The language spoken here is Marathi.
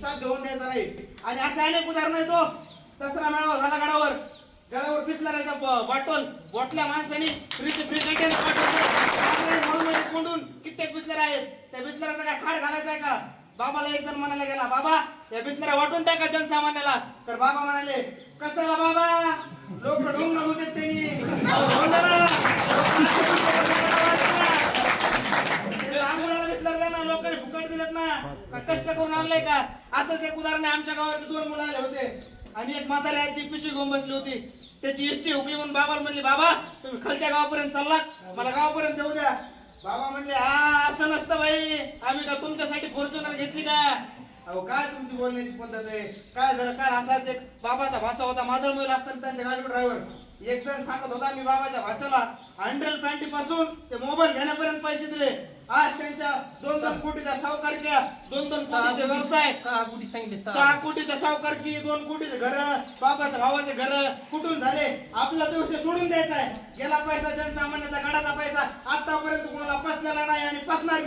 साध्य घेऊन द्यायचा नाही. आणि असे अनेक उदाहरण आहे तो हो. दसरा मेळावा झाला गडावर गडावर बिस्लरायचा बॉटल. बॉटल्या माणसाने फ्रीज फ्रीज म्हणजे कोंडून कित्येक बिस्लर आहेत. त्या बिस्लराचा काय खाड घालायचा आहे का? बाबाला एक जण म्हणायला गेला बाबा या बिस्लऱ्या वाटून टाका जनसामान्याला. तर बाबा म्हणाले कशाला बाबा लोक ढोंग होते त्यांनी अहो, ढोंग ना. आंघोळाला बिस्लर द्या ना लोकांनी फुकट दिलेत ना? का कष्ट करून आणलंय का? असंच एक उदाहरण आहे आमच्या गावात दोन मुलं आले होते. आणि एक म्हातारी आजी पिशवी घेऊन बसली होती. त्याची इष्टी हुकली म्हणून बाबाला म्हणली बाबा तुम्ही खालच्या गावापर्यंत चाललात? मला गावापर्यंत येऊ द्या. बाबा म्हणले हा असं नसतं बाई. आम्ही का तुमच्यासाठी फॉर्च्युनर घेतली का? अहो काय तुमची बोलण्याची पद्धत आहे? काय झालं? काल असाच एक बाबाचा भाचा होता मादळ मोईल असताना त्यांच्या गाडी ड्रायव्हर एक जण सांगत होता मी बाबाच्या भाच्याला हंड्रेड पॅन्टी पासून ते मोबाईल घेण्यापर्यंत पैसे दिले. आज त्यांच्या दोन दोन कोटीच्या सावकारक्या दोन दोन कोटीचे व्यवसाय सहा कोटी सांगितले सहा कोटीच्या सावकारकी दोन कोटीचे घर बाबाच्या भावाचे घर कुठून झाले? आपला विषय सोडून द्यायचा आहे. गेला पैसा जनसामान्याचा गडाचा पैसा. आतापर्यंत कोणाला पसलेला नाही आणि पसणार